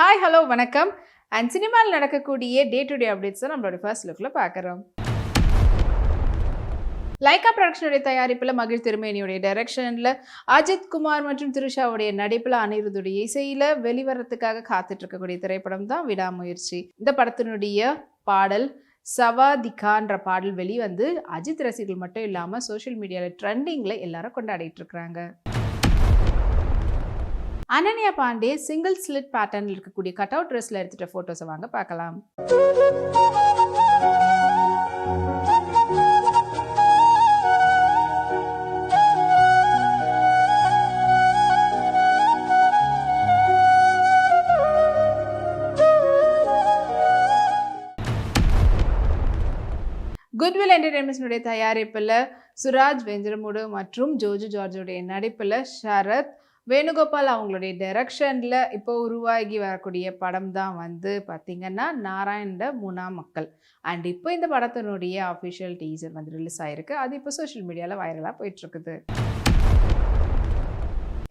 Hi hello வணக்கம். And சினிமாவில் நடக்கக்கூடிய டே டு டே அப்டேட்ஸை நம்மளோட ஃபர்ஸ்ட் லுக்கில் பார்க்குறோம். லைகா ப்ரொடக்ஷனுடைய தயாரிப்பில் மகிழ் திருமேனியுடைய டைரக்ஷனில் அஜித் குமார் மற்றும் திருஷாவுடைய நடிப்பில் அனிருதுடைய இசையில் வெளிவரத்துக்காக காத்துட்டு இருக்கக்கூடிய திரைப்படம் தான் விடாமுயற்சி. இந்த படத்தினுடைய பாடல் சவாதிகான்ற பாடல் வெளிவந்து அஜித் ரசிகர்கள் மட்டும் இல்லாமல் சோஷியல் மீடியாவில் ட்ரெண்டிங்கில் எல்லாரும் கொண்டாடிட்டு இருக்கிறாங்க. அனன்யா பாண்டே சிங்கிள் ஸ்லிட் பேட்டர்னில் இருக்கக்கூடிய கட் அவுட் ட்ரெஸ்ல எடுத்துகிட்ட ஃபோட்டோஸை வாங்க பார்க்கலாம். குட்வில் என்டர்டைன்மெண்ட்ஸுடைய தயாரிப்பில் சுராஜ் வெஞ்சரமுடு மற்றும் ஜோஜு ஜார்ஜுடைய நடிப்பில் ஷரத் வேணுகோபால் அவங்களுடைய டைரக்ஷனில் இப்போ உருவாகி வரக்கூடிய படம் தான் வந்து பார்த்திங்கன்னா நாராயண முனா மக்கள். அண்ட் இப்போ இந்த படத்தினுடைய அஃபிஷியல் டீசர் வந்து ரிலீஸ் ஆகிருக்கு அது இப்போ சோஷியல் மீடியாவில் வைரலாக போயிட்டுருக்குது.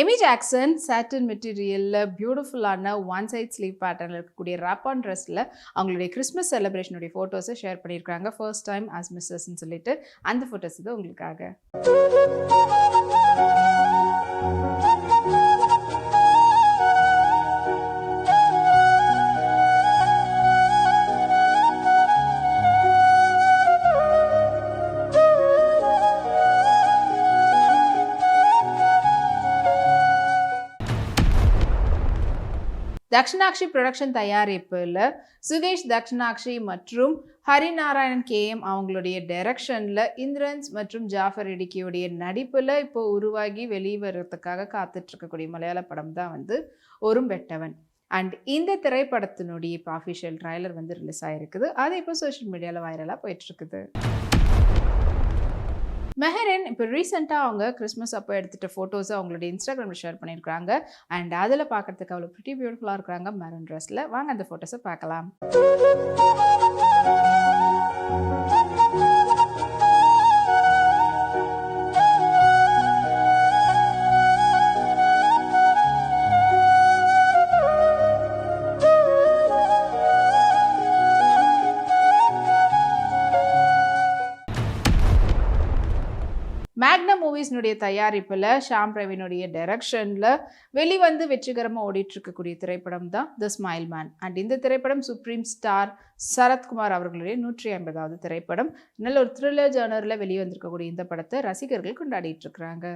எமி ஜாக்சன் சாட்டன் மெட்டீரியலில் பியூட்டிஃபுல்லான ஒன் சைட் ஸ்லீவ் பேட்டர்னில் இருக்கக்கூடிய ரேப் ஆன் ட்ரெஸ்ஸில் அவங்களுடைய கிறிஸ்மஸ் செலிப்ரேஷனுடைய ஃபோட்டோஸை ஷேர் பண்ணியிருக்காங்க. ஃபர்ஸ்ட் டைம் ஆஸ் மிஸ்ஸஸ்ன்னு சொல்லிட்டு அந்த ஃபோட்டோஸ் இது உங்களுக்காக. தக்ஷணாக்ஷி ப்ரொடக்ஷன் தயாரிப்பில் சுகேஷ் தக்ஷணாக்ஷி மற்றும் ஹரிநாராயணன் கேஎம் அவங்களுடைய டைரக்ஷனில் இந்திரன்ஸ் மற்றும் ஜாஃபர் இடிக்கியுடைய நடிப்பில் இப்போ உருவாகி வெளிவரத்துக்காக காத்துட்ருக்கக்கூடிய மலையாள படம் தான் வந்து ஒரும் பெட்டவன் அண்ட் இந்த திரைப்படத்தினுடைய இப்போ அஃபிஷியல் ட்ரைலர் வந்து ரிலீஸ் ஆகிருக்குது அது இப்போ சோஷியல் மீடியாவில் வைரலாக போயிட்டுருக்குது மெஹரன் இப்போ ரீசெண்டாக அவங்க கிறிஸ்மஸ் அப்போ எடுத்துகிட்ட ஃபோட்டோஸை அவங்களுடைய இன்ஸ்டாகிராமில் ஷேர் பண்ணியிருக்காங்க அண்ட் அதில் பார்க்குறதுக்கு அவ்வளோ ப்ரிட்டி பியூட்டிஃபுல்லாக இருக்கிறாங்க மெரன் ட்ரெஸ்ஸில் வாங்க அந்த ஃபோட்டோஸை பார்க்கலாம். மேக்னா மூவிஸ்னுடைய தயாரிப்பில் ஷாம் பிரவீனுடைய டைரக்ஷனில் வெளிவந்து வெற்றிகரமாக ஓடிட்டுருக்கக்கூடிய திரைப்படம் தான் த ஸ்மைல் மேன் அண்ட் இந்த திரைப்படம் சுப்ரீம் ஸ்டார் சரத்குமார் அவர்களுடைய நூற்றி ஐம்பதாவது திரைப்படம். நல்ல ஒரு த்ரில்லர் ஜேர்னரில் வெளிவந்திருக்கக்கூடிய இந்த படத்தை ரசிகர்கள் கொண்டாடிட்டு இருக்கிறாங்க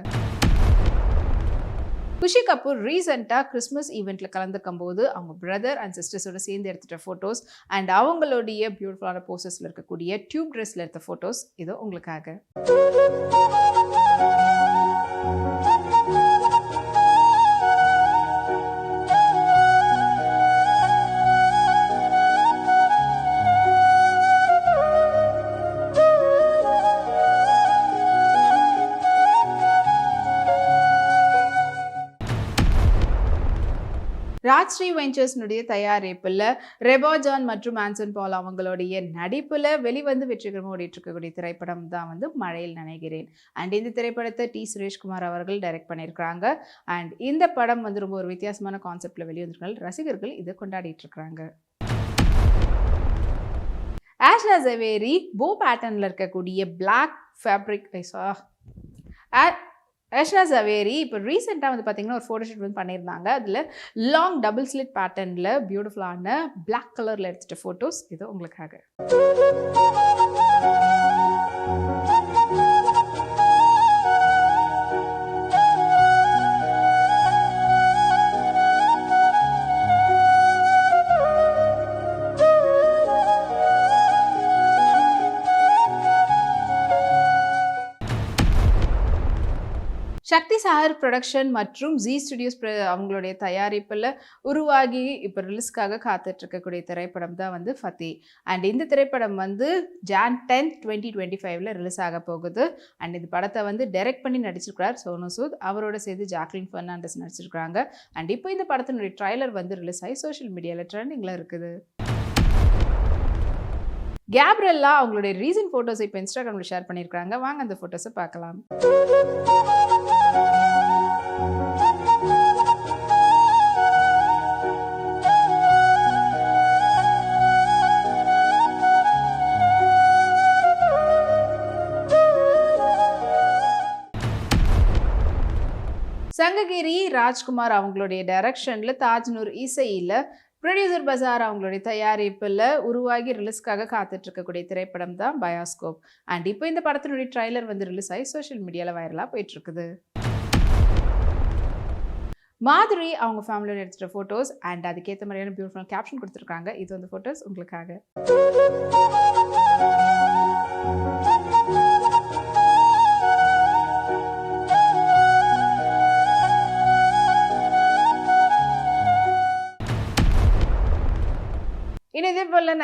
குஷி கபூர் ரீசெண்டாக கிறிஸ்மஸ் ஈவெண்ட்டில் கலந்துக்கும் போது அவங்க பிரதர் அண்ட் சிஸ்டர்ஸோட சேர்ந்து எடுத்துகிட்ட ஃபோட்டோஸ் அண்ட் அவங்களுடைய பியூட்டிஃபுல்லான போஸ்டர்ஸில் இருக்கக்கூடிய டியூப் ட்ரெஸ்ஸில் எடுத்த ஃபோட்டோஸ் இதோ உங்களுக்காக. ராஜ்ஸ்ரீ வெஞ்சர்ஸ்னுடைய தயாரிப்பில் ரெபாஜான் மற்றும் ஆன்சன் பால் அவங்களுடைய நடிப்பில் வெளிவந்து வெற்றிகரமாக ஓடிட்டு இருக்கக்கூடிய திரைப்படம் தான் வந்து மழையில் நினைக்கிறேன் அண்ட் இந்த திரைப்படத்தை டி. சுரேஷ்குமார் அவர்கள் டைரக்ட் பண்ணியிருக்கிறாங்க. அண்ட் இந்த படம் வந்து ரொம்ப ஒரு வித்தியாசமான கான்செப்டில் வெளிவந்திருக்காங்க ரசிகர்கள் இதை கொண்டாடிட்டு இருக்கிறாங்க ஆஷா ஜவேரி போ பேட்டர்னில் இருக்கக்கூடிய பிளாக் ஃபேப்ரிக் ரஷ்னா ஜவேரி இப்போ ரீசெண்டாக வந்து பார்த்தீங்கன்னா ஒரு ஃபோட்டோஷூட் வந்து பண்ணியிருந்தாங்க. அதில் லாங் டபுள் ஸ்லிட் பேட்டர்னில் பியூட்டிஃபுல்லான பிளாக் கலரில் எடுத்துகிட்ட ஃபோட்டோஸ் இது உங்களுக்காக. சக்தி சாகர் ப்ரொடக்ஷன் மற்றும் ஜி ஸ்டுடியோஸ் அவங்களுடைய தயாரிப்பில் உருவாகி இப்போ ரிலீஸ்க்காக காத்துட்டு இருக்கக்கூடிய திரைப்படம் தான் வந்து ஃபத்தி அண்ட் இந்த திரைப்படம் வந்து ஜான் டென் டுவெண்ட்டி டுவெண்ட்டி ஃபைவ்ல ரிலீஸ் ஆக போகுது. அண்ட் இந்த படத்தை வந்து டைரக்ட் பண்ணி நடிச்சிருக்கிறார் சோனு சூத். அவரோட சேர்த்து ஜாக்லின் ஃபெர்னாண்டஸ் நடிச்சிருக்கிறாங்க. அண்ட் இப்போ இந்த படத்தினுடைய ட்ரைலர் வந்து ரிலீஸ் ஆகி சோஷியல் மீடியாவில் ட்ரெண்டிங்கில் இருக்குது. கேப்ரெல்லா அவங்களுடைய ரீசன்ட் ஃபோட்டோஸ் இப்போ இன்ஸ்டாகிராமில் ஷேர் பண்ணியிருக்காங்க வாங்க அந்த ஃபோட்டோஸை பார்க்கலாம். சங்ககிரி ராஜ்குமார் அவங்களுடைய டைரக்ஷனில் தாஜ்னூர் இசையில் ப்ரொடியூசர் பஜார் அவங்களுடைய தயாரிப்பில் உருவாகி ரிலீஸ்க்காக காத்துட்ருக்கக்கூடிய திரைப்படம் தான் பயாஸ்கோப் அண்ட் இப்போ இந்த படத்தினுடைய ட்ரைலர் வந்து ரிலீஸ் ஆகி சோஷியல் மீடியாவில் வைரலாக போயிட்டுருக்குது மாதிரி அவங்க ஃபேமிலியோட எடுத்துகிட்ட ஃபோட்டோஸ் அண்ட் அதுக்கேற்ற மாதிரியான பியூட்டிஃபுல் கேப்ஷன் கொடுத்துருக்காங்க. இது வந்து ஃபோட்டோஸ் உங்களுக்காக.